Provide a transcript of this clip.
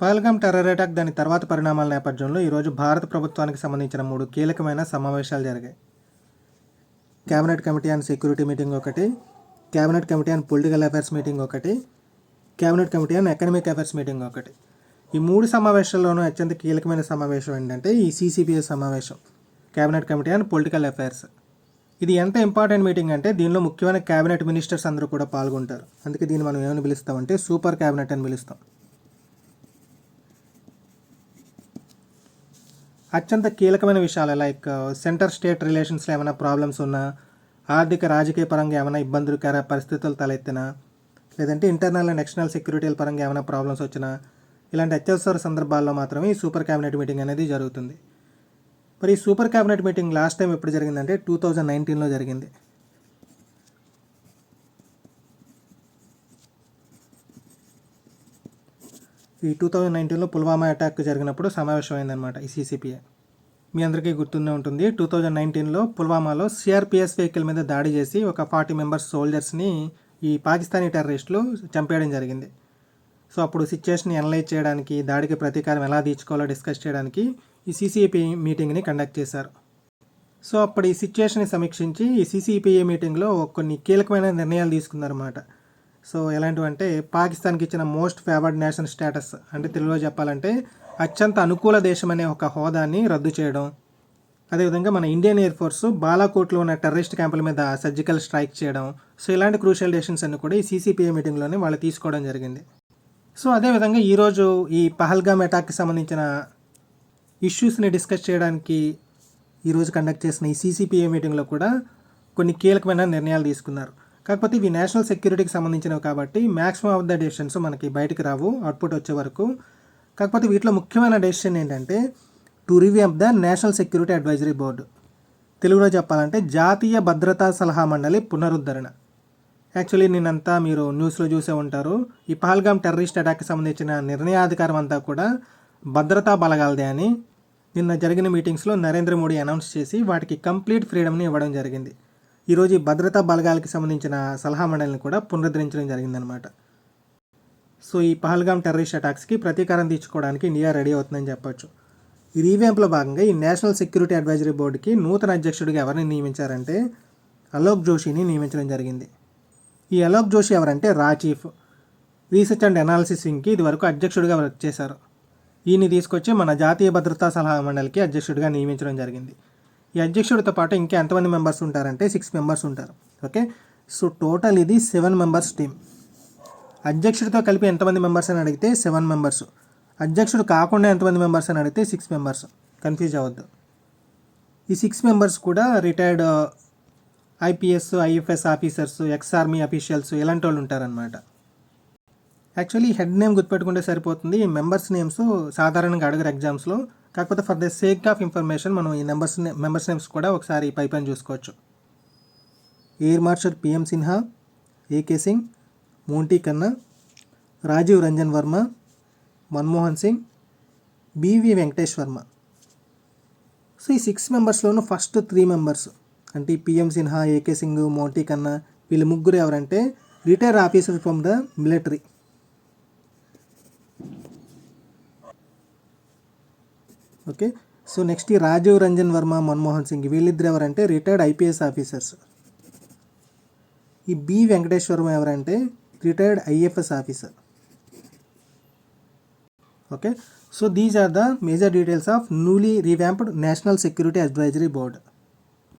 Pahalgam terror attack దాని తర్వాత పరిణామాల నేపథ్యంలో ఈరోజు భారత ప్రభుత్వానికి సంబంధించిన మూడు కీలకమైన సమావేశాలు జరిగాయి. Cabinet committee on security meeting ఒకటి cabinet committee on political affairs meeting ఒకటి cabinet committee on economic affairs meeting ఒకటి. ఈ మూడు సమావేశాల్లోనూ అత్యంత కీలకమైన సమావేశం ఏంటంటే ఈ సీసీపీఎస్ సమావేశం cabinet committee on political affairs. ఇది ఎంత ఇంపార్టెంట్ మీటింగ్ అంటే దీనిలో ముఖ్యమైన కేబినెట్ మినిస్టర్స్ అందరూ కూడా పాల్గొంటారు. అందుకే దీన్ని మనం ఏమని పిలుస్తామంటే సూపర్ కేబినెట్ అని పిలుస్తాం. అత్యంత కీలకమైన విషయాలు. లైక్ సెంటర్ స్టేట్ రిలేషన్స్లో ఏమైనా ప్రాబ్లమ్స్ ఉన్నా ఆర్థిక రాజకీయ పరంగా ఏమైనా ఇబ్బందులకర పరిస్థితులు తలెత్తినా లేదంటే ఇంటర్నల్ అండ్ ఎక్స్టర్నల్ సెక్యూరిటీల పరంగా ఏమైనా ప్రాబ్లమ్స్ వచ్చినా ఇలాంటి అత్యవసర సందర్భాల్లో మాత్రమే ఈ సూపర్ క్యాబినెట్ మీటింగ్ అనేది జరుగుతుంది. మరి ఈ super cabinet meeting last time ఎప్పుడు జరిగిందంటే టూ థౌజండ్ నైన్టీన్లో జరిగింది. ఈ టూ థౌజండ్ నైన్టీన్లో పుల్వామా అటాక్ జరిగినప్పుడు సమావేశమైందనమాట ఈ సీసీపీఏ మీ అందరికీ గుర్తుండే ఉంటుంది టూ థౌజండ్ నైన్టీన్లో పుల్వామాలో సిఆర్పిఎస్ వెహికల్ మీద దాడి చేసి ఒక ఫార్టీ మెంబర్స్ సోల్జర్స్ని ఈ పాకిస్తానీ టెర్రరిస్టులు చంపేయడం జరిగింది. సో అప్పుడు సిచ్యువేషన్ అనలైజ్ చేయడానికి దాడికి ప్రతీకారం ఎలా తీర్చుకోవాలో డిస్కస్ చేయడానికి ఈ సీసీపీ మీటింగ్ని కండక్ట్ చేశారు. సో అప్పుడు ఈ సిచ్యువేషన్ని సమీక్షించి ఈ సీసీపీఏ మీటింగ్లో కొన్ని కీలకమైన నిర్ణయాలు తీసుకున్నారన్నమాట. సో ఎలాంటివి అంటే పాకిస్తాన్కి ఇచ్చిన మోస్ట్ ఫేవర్డ్ నేషన్ స్టేటస్ అంటే తెలుగులో చెప్పాలంటే అత్యంత అనుకూల దేశం అనే ఒక హోదాని రద్దు చేయడం. అదేవిధంగా మన ఇండియన్ ఎయిర్ ఫోర్స్ బాలాకోట్లో ఉన్న టెర్రరిస్ట్ క్యాంపుల మీద సర్జికల్ స్ట్రైక్ చేయడం. సో ఇలాంటి క్రూషియల్ డెసిషన్స్ అన్ని కూడా ఈ సీసీపీఏ మీటింగ్లోనే వాళ్ళు తీసుకోవడం జరిగింది. సో అదేవిధంగా ఈరోజు ఈ పహల్గామ్ అటాక్కి సంబంధించిన ఇష్యూస్ని డిస్కస్ చేయడానికి ఈరోజు కండక్ట్ చేసిన ఈ సీసీపీఏ మీటింగ్లో కూడా కొన్ని కీలకమైన నిర్ణయాలు తీసుకున్నారు. కాకపోతే ఇవి నేషనల్ సెక్యూరిటీకి సంబంధించినవి కాబట్టి మ్యాక్సిమం ఆఫ్ ద డెసిషన్స్ మనకి బయటకు రావు అవుట్పుట్ వచ్చే వరకు. కాకపోతే వీటిలో ముఖ్యమైన డెసిషన్ ఏంటంటే two of the national security advisory board తెలుగులో చెప్పాలంటే జాతీయ భద్రతా సలహా మండలి పునరుద్ధరణ. యాక్చువల్లీ నిన్నంతా మీరు న్యూస్లో చూసే ఉంటారు. ఈ పహల్గామ్ టెర్రరిస్ట్ అటాక్కి సంబంధించిన నిర్ణయాధికారం అంతా కూడా భద్రతా బలగాలదే అని నిన్న జరిగిన మీటింగ్స్లో నరేంద్ర మోడీ అనౌన్స్ చేసి వాటికి కంప్లీట్ ఫ్రీడమ్ని ఇవ్వడం జరిగింది. ఈరోజు ఈ భద్రతా బలగాలకి సంబంధించిన సలహా మండలిని కూడా పునరుద్ధరించడం జరిగిందనమాట సో ఈ పహల్గామ్ టెర్రరిస్ట్ అటాక్స్కి ప్రతీకారం తీర్చుకోవడానికి ఇండియా రెడీ అవుతుందని చెప్పొచ్చు. ఈ రీవ్యాంప్లో భాగంగా ఈ నేషనల్ సెక్యూరిటీ అడ్వైజరీ బోర్డుకి నూతన అధ్యక్షుడిగా ఎవరిని నియమించారంటే అలోక్ జోషిని నియమించడం జరిగింది. ఈ అలోక్ జోషి ఎవరంటే రా చీఫ్ రీసెర్చ్ అండ్ అనాలిసిస్ వింగ్కి ఇదివరకు అధ్యక్షుడిగా వర్క్ చేశారు. ఈయన్ని తీసుకొచ్చి మన జాతీయ భద్రతా సలహా మండలికి అధ్యక్షుడిగా నియమించడం జరిగింది. ఈ అధ్యక్షుడితో పాటు ఇంకా ఎంతమంది మెంబర్స్ ఉంటారంటే సిక్స్ మెంబర్స్ ఉంటారు. ఓకే? సో టోటల్ ఇది సెవెన్ మెంబర్స్ టీమ్. అధ్యక్షుడితో కలిపి ఎంతమంది మెంబర్స్ అని అడిగితే సెవెన్ మెంబర్స్. అధ్యక్షుడు కాకుండా ఎంతమంది మెంబర్స్ అని అడిగితే సిక్స్ మెంబర్స్. కన్ఫ్యూజ్ అవ్వద్దు. ఈ సిక్స్ మెంబర్స్ కూడా retired IPS IFS officers ex army officials ఇలాంటి వాళ్ళు ఉంటారనమాట యాక్చువల్లీ హెడ్ నేమ్ గుర్తుపెట్టుకుంటే సరిపోతుంది. ఈ మెంబర్స్ నేమ్స్ సాధారణంగా అడగరు ఎగ్జామ్స్లో. కాకపోతే for the sake of information మనం ఈ నెంబర్స్ మెంబర్స్ నేమ్స్ కూడా ఒకసారి పై పైన చూసుకోవచ్చు. Air marshal PM Sinha AK Singh Monty Khanna Rajiv Ranjan Verma Manmohan Singh BV Venkatesh Verma so ఈ సిక్స్ మెంబర్స్లోనూ ఫస్ట్ త్రీ మెంబర్స్ అంటే పిఎం సిన్హా ఏకే సింగ్ మోంటీ కన్నా వీళ్ళు ముగ్గురు ఎవరంటే retire officer from the military okay so next ఈ రాజీవ్ రంజన్ వర్మ మన్మోహన్ సింగ్ వీళ్ళిద్దరు ఎవరంటే retired IPS officers ఈ బి వెంకటేశ్వరం ఎవరంటే retired IFS officer okay so these are the major details of newly revamped national security advisory board